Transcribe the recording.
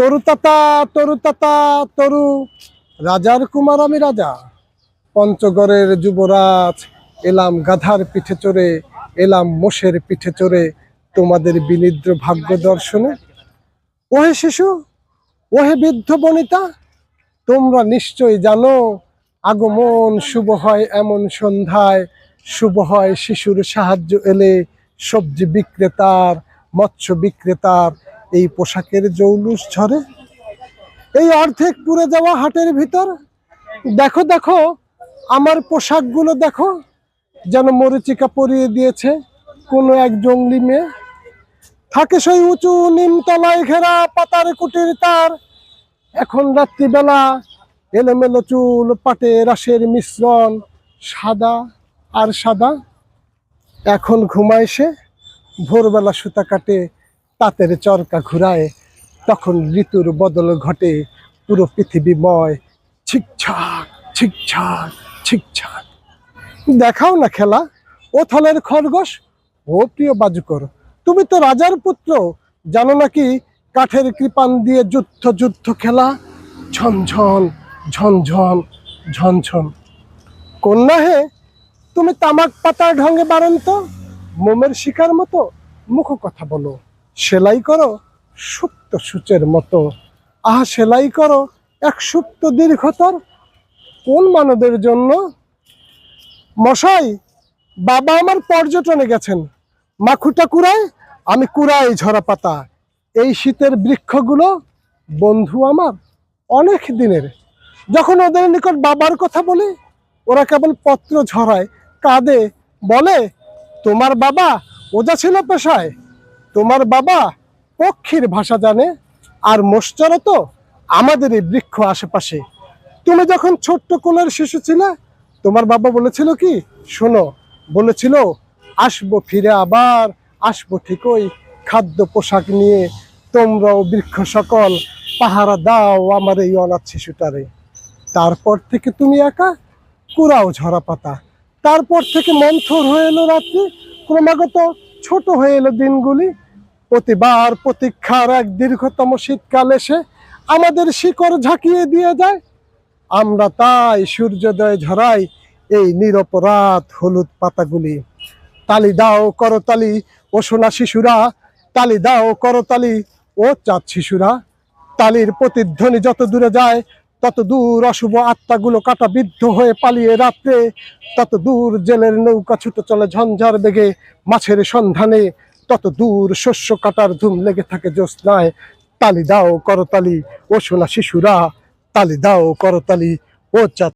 তরু তাতা তরু তাতা, তরু। রাজার কুমার আমি রাজা। পঞ্চগড়ের যুবরাজ, এলাম গাধার পিঠে চড়ে, এলাম মোষের পিঠে চড়ে, তোমাদের বিনিদ্র ভাগ্য দর্শনে। ওহে শিশু, ওহে বৃদ্ধ বনিতা, তোমরা নিশ্চয় জানো, আগমন শুভ হয় এমন সন্ধ্যায়। শুভ হয় শিশুর সাহায্য এলে সবজি বিক্রেতার, মৎস্য বিক্রেতার এই পোশাকের জৌলুস ঝরে। এই অর্ধেক পুড়ে যাওয়া হাটের ভিতর, দেখো দেখো, আমার পোশাকগুলো দেখো, যেন মরিচিকা পরিয়ে দিয়েছে কোনো এক জঙ্গলি মেয়ে। থাকে সেই উঁচু নিমতলায় ঘেরা পাতার কুটির তার। এখন রাত্রিবেলা এলোমেলো চুল, পাটে রাসের মিশ্রণ, সাদা আর সাদা। এখন ঘুমায় সে, ভোরবেলা সুতা কাটে তাঁতের চরকা ঘুরায়, তখন ঋতুর বদল ঘটে। পুরো পৃথিবীময় ছিকছাক ছিকছাক ছিকছাক দেখাও না খেলা ও থলের খরগোশ। ও প্রিয় বাজুকর, তুমি তো রাজার পুত্র, জানো নাকি কাঠের কৃপান দিয়ে যুদ্ধ যুদ্ধ খেলা? ঝনঝন ঝনঝন ঝনঝন কন্যা হে, তুমি তামাক পাতার ঢঙ্গে বাড়ন্ত, মোমের শিকার মতো মুখ কথা বলো। সেলাই করো, সুপ্ত সূচের মতো। আহা, সেলাই করো, এক সুপ্ত দীর্ঘতর। কোন মানবের জন্য? মশাই, বাবা আমার পর্যটনে গেছেন। মাখুটা কুড়ায় আমি কুড়াই ঝরা পাতা। এই শীতের বৃক্ষগুলো বন্ধু আমার অনেক দিনের। যখন ওদের নিকট বাবার কথা বলি, ওরা কেবল পত্র ঝরায়, কাঁদে, বলে, তোমার বাবা, ওজা ছিল পেশায়? তোমার বাবা পক্ষীর ভাষা জানে, আর মোশ্চারও তো আমাদের এই বৃক্ষ আশেপাশে। তুমি যখন ছোট্ট কোলের শিশু ছিলে, তোমার বাবা বলেছিল কি, শোনো, বলেছিল, আসব ফিরে আবার, আসব ঠিকই খাদ্য পোশাক নিয়ে, তোমরাও বৃক্ষ সকল পাহারা দাও আমার এই অনাথ শিশুটারে। তারপর থেকে তুমি একা, কুড়াও ঝরা পাতা তারপর থেকে মন্থর হয়ে এলো রাত্রি, ক্রমাগত ছোট হয়ে এলো দিনগুলি। প্রতিবার প্রতীক্ষার এক দীর্ঘতম শীতকাল এসে আমাদের শিকড় ঝাঁকিয়ে দিয়ে যায়। আমরা তাই সূর্যোদয় ঝরাই এই নিরপরাধ হলুদ পাতাগুলি। তালি দাও করতালি ও সোনা শিশুরা। তালি দাও করতালি ও চাঁদ শিশুরা। তালির প্রতিধ্বনি যত দূরে যায় তত দূর অশুভ আত্মাগুলো কাটা বিদ্ধ হয়ে পালিয়ে রাত্রে তত দূর জেলের নৌকা ছুটে চলে ঝঞ্ঝার বেগে, মাছের সন্ধানে তত দূর শস্য কাটার ধুম লেগে থাকে জ্যোৎস্নায়। তালি দাও করতালি, ও শোনা শিশুরা, তালি দাও করতালি, ও চাঁদ